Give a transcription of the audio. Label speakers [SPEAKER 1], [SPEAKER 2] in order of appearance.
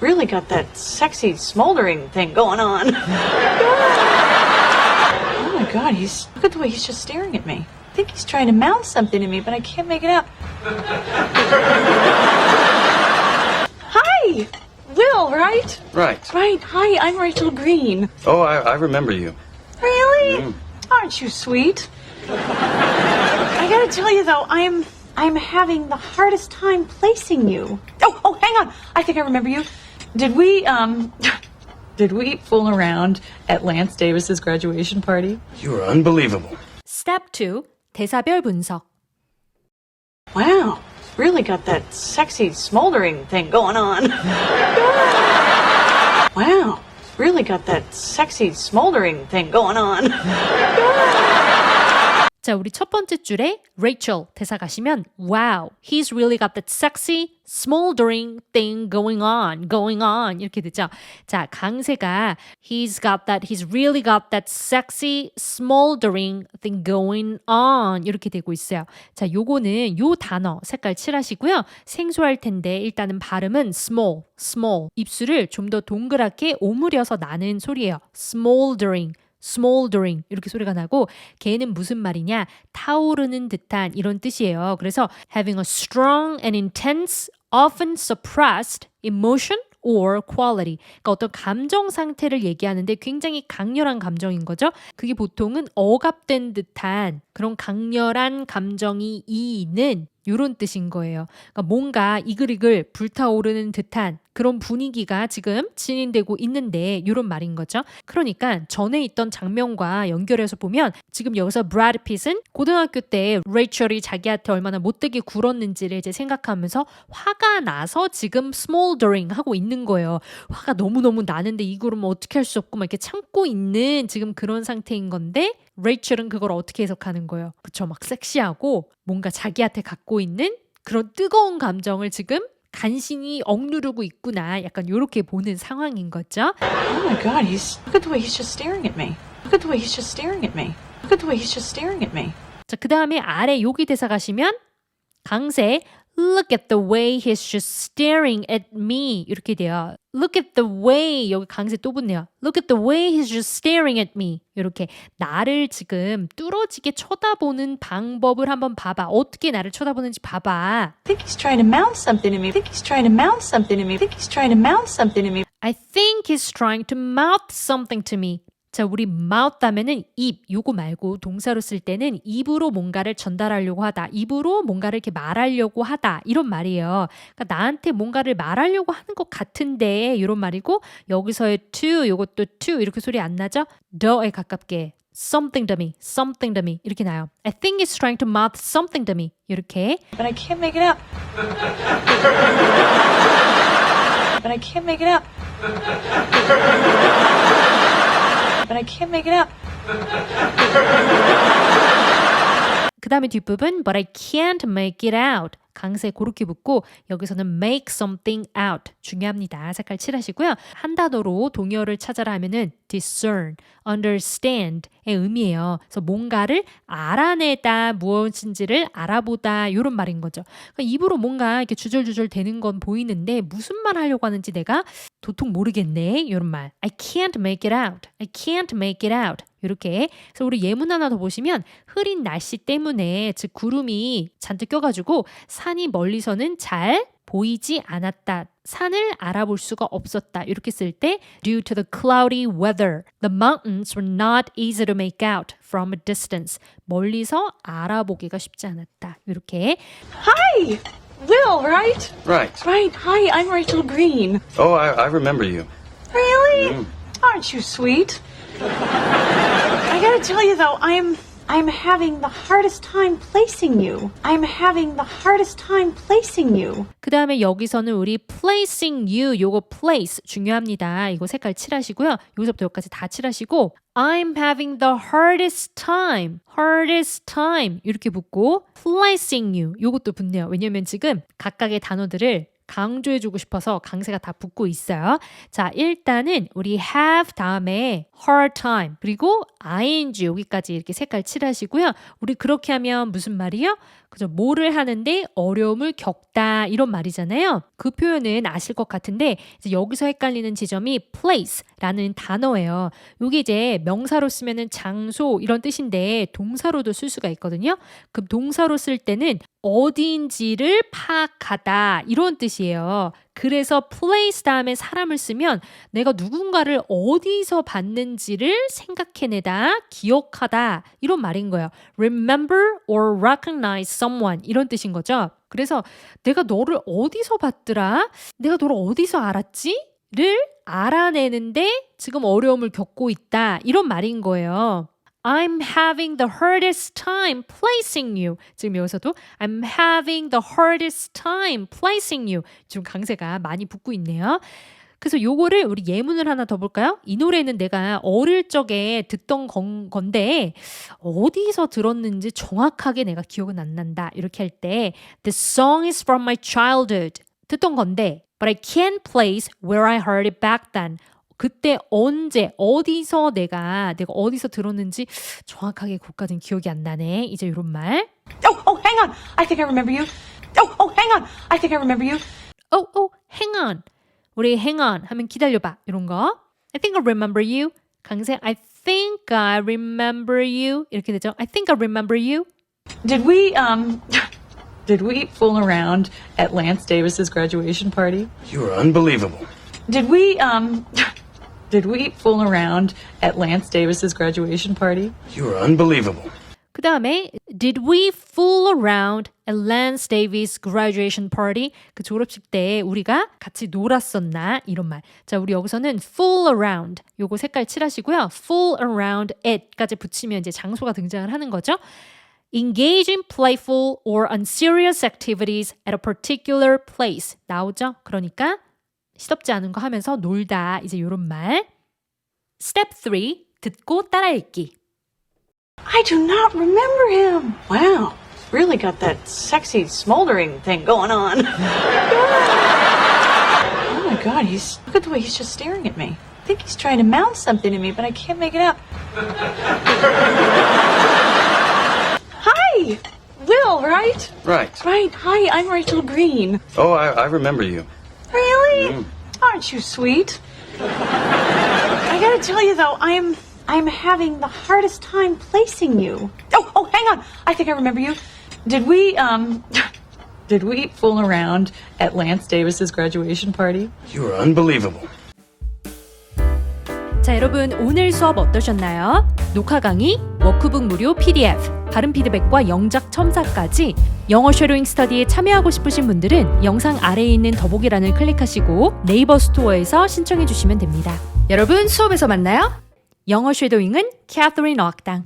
[SPEAKER 1] Really got that sexy smoldering thing going on. oh my god, he's look at the way he's just staring at me. I think he's trying to mouth something to me, but I can't make it out. Hi! Will, right?
[SPEAKER 2] Right.
[SPEAKER 1] Right. Hi, I'm Rachel Green.
[SPEAKER 2] Oh, I, I remember you.
[SPEAKER 1] Really? Mm. Aren't you sweet? I gotta tell you though, I'm I'm having the hardest time placing you. Oh, oh, hang on. I think I remember you. Did we um did we fool around at Lance Davis's graduation party?
[SPEAKER 2] You were unbelievable.
[SPEAKER 3] 스텝 2. 대사별 분석.
[SPEAKER 1] Wow. Really got that sexy smoldering thing going on. wow. Really got that sexy smoldering thing going on.
[SPEAKER 3] 자, 우리 첫 번째 줄에 Rachel 대사 가시면 Wow, he's really got that sexy smoldering thing going on, going on 이렇게 되죠. 자, 강세가 He's got that, he's really got that sexy smoldering thing going on 이렇게 되고 있어요. 자, 요거는 요 단어 색깔 칠하시고요. 생소할 텐데 일단은 발음은 small, small 입술을 좀 더 동그랗게 오므려서 나는 소리예요. smoldering. Smoldering 이렇게 소리가 나고 걔는 무슨 말이냐 타오르는 듯한 이런 뜻이에요. 그래서 having a strong and intense often suppressed emotion or quality. 그러니까 어떤 감정 상태를 얘기하는데 굉장히 강렬한 감정인 거죠. 그게 보통은 억압된 듯한 그런 강렬한 감정이 있는 이런 뜻인 거예요. 그러니까 뭔가 이글이글 불타오르는 듯한 그런 분위기가 지금 진행되고 있는데 이런 말인 거죠. 그러니까 전에 있던 장면과 연결해서 보면 지금 여기서 브래드 핏은 고등학교 때 레이첼이 자기한테 얼마나 못되게 굴었는지를 이제 생각하면서 화가 나서 지금 smoldering 하고 있는 거예요. 화가 너무너무 나는데 이 그러면 어떻게 할 수 없고 막 이렇게 참고 있는 지금 그런 상태인 건데 레이첼은 그걸 어떻게 해석하는 거예요? 그쵸? 막 섹시하고 뭔가 자기한테 갖고 있는 그런 뜨거운 감정을 지금 간신히 억누르고 있구나. 약간 이렇게 보는 상황인 거죠.
[SPEAKER 1] Oh my god, he's look at the way he's just staring at me. Look at the way he's just staring at me. Look at the way he's just staring at me.
[SPEAKER 3] 자, 그 다음에 아래 여기 대사 가시면 강세 Look at the way he's just staring at me 이렇게 돼요. Look at the way 여기 강세 또 붙네요. Look at the way he's just staring at me 이렇게 나를 지금 뚫어지게 쳐다보는 방법을 한번 봐봐. 어떻게 나를 쳐다보는지 봐봐.
[SPEAKER 1] I think he's trying to mouth something to me. I think he's trying to mouth something to me. I think he's trying to mouth something to me.
[SPEAKER 3] I think he's trying to mouth something to me. 자, 우리 mouth 하면은 입, 요거 말고 동사로 쓸 때는 입으로 뭔가를 전달하려고 하다. 입으로 뭔가를 이렇게 말하려고 하다. 이런 말이에요. 그러니까 나한테 뭔가를 말하려고 하는 것 같은데 이런 말이고 여기서의 to 요것도 to 이렇게 소리 안 나죠? the에 가깝게 something to me, something to me 이렇게 나요. I think he's trying to mouth something to me. 이렇게
[SPEAKER 1] But I can't make it out. But I can't make it out. But I can't make it out.
[SPEAKER 3] 그 다음에 뒷부분 but I can't make it out 강세 그렇게 붙고 여기서는 make something out 중요합니다. 색깔 칠하시고요. 한 단어로 동의어를 찾아라 하면은 discern, understand의 의미예요. 그래서 뭔가를 알아내다 무엇인지를 알아보다 이런 말인 거죠. 그러니까 입으로 뭔가 이렇게 주절주절 되는 건 보이는데 무슨 말 하려고 하는지 내가 도통 모르겠네 이런 말. I can't make it out. I can't make it out. 이렇게 그래서 우리 예문 하나 더 보시면 흐린 날씨 때문에 즉 구름이 잔뜩 껴가지고 산이 멀리서는 잘 보이지 않았다. 산을 알아볼 수가 없었다. 이렇게 쓸 때 due to the cloudy weather, the mountains were not easy to make out from a distance. 멀리서 알아보기가 쉽지 않았다. 이렇게
[SPEAKER 1] Hi! Will, right?
[SPEAKER 2] Right.
[SPEAKER 1] Right. Hi, I'm Rachel Green.
[SPEAKER 2] Oh, I, I remember you.
[SPEAKER 1] Really? Aren't you sweet? I gotta tell you though, I'm I'm having the hardest time placing you. I'm having the hardest time placing you.
[SPEAKER 3] 그 다음에 여기서는 우리 placing you 요거 place 중요합니다. 이거 색깔 칠하시고요. 여기서부터 여기까지 다 칠하시고 I'm having the hardest time, hardest time 이렇게 붙고 placing you 요것도 붙네요. 왜냐면 지금 각각의 단어들을 강조해주고 싶어서 강세가 다 붙고 있어요. 자, 일단은 우리 have 다음에 hard time 그리고 ing 여기까지 이렇게 색깔 칠하시고요. 우리 그렇게 하면 무슨 말이요? 그죠? 뭐를 하는데 어려움을 겪다 이런 말이잖아요. 그 표현은 아실 것 같은데 여기서 헷갈리는 지점이 place라는 단어예요. 여기 이제 명사로 쓰면은 장소 이런 뜻인데 동사로도 쓸 수가 있거든요. 그럼 동사로 쓸 때는 어디인지를 파악하다 이런 뜻이에요. 그래서 place 다음에 사람을 쓰면 내가 누군가를 어디서 봤는지를 생각해내다, 기억하다 이런 말인 거예요. Remember or recognize someone 이런 뜻인 거죠. 그래서 내가 너를 어디서 봤더라? 내가 너를 어디서 알았지? 를 알아내는데 지금 어려움을 겪고 있다 이런 말인 거예요. I'm having the hardest time placing you. 지금 여기서도 I'm having the hardest time placing you. 지금 강세가 많이 붙고 있네요. 그래서 요거를 우리 예문을 하나 더 볼까요? 이 노래는 내가 어릴 적에 듣던 건, 건데 어디서 들었는지 정확하게 내가 기억은 안 난다. 이렇게 할 때 The song is from my childhood. 듣던 건데 But I can't place where I heard it back then. 그때 언제 어디서 내가 내가 어디서 들었는지 정확하게 그까진 기억이 안 나네. 이제 이런 말.
[SPEAKER 1] Oh, oh, hang on. I think I remember you. Oh, oh, hang on. I think I remember you.
[SPEAKER 3] Oh, oh, hang on. 우리 hang on 하면 기다려봐. 이런 거. I think I remember you. 강세 I think I remember you. 이렇게 되죠. I think I remember you.
[SPEAKER 1] Did we, um, did we fool around at Lance Davis's graduation party?
[SPEAKER 2] You are unbelievable.
[SPEAKER 1] Did we, um, did we fool around at Lance Davis's graduation party?
[SPEAKER 2] You are unbelievable.
[SPEAKER 3] 그 다음에 Did we fool around at Lance Davis graduation party? 그 졸업식 때 우리가 같이 놀았었나? 이런 말. 자, 우리 여기서는 fool around 요거 색깔 칠하시고요. fool around it까지 붙이면 이제 장소가 등장을 하는 거죠. engage in playful or unserious activities at a particular place 나오죠? 그러니까 시덥지 않은 거 하면서 놀다 이제 요런 말. Step 3 듣고 따라 읽기.
[SPEAKER 1] I do not remember him. Wow. Really got that sexy smoldering thing going on. oh my god, he's look at the way he's just staring at me. I think he's trying to mouth something to me, but I can't make it out. Hi! Will, right?
[SPEAKER 2] Right.
[SPEAKER 1] Right. Hi, I'm Rachel Green.
[SPEAKER 2] Oh, I, I remember you.
[SPEAKER 1] Really? Aren't you sweet? I gotta tell you though, I'm I'm having the hardest time placing you. Oh, oh, hang on. I think I remember you. Did we um did we fool around at Lance Davis's graduation party?
[SPEAKER 2] You are unbelievable.
[SPEAKER 3] 자, 여러분 오늘 수업 어떠셨나요? 녹화 강의, 워크북 무료 PDF, 발음 피드백과 영작 첨삭까지 영어 쉐도잉 스터디에 참여하고 싶으신 분들은 영상 아래에 있는 더보기란을 클릭하시고 네이버 스토어에서 신청해 주시면 됩니다. 여러분 수업에서 만나요. 영어 쉐도잉은 캐서린 어학당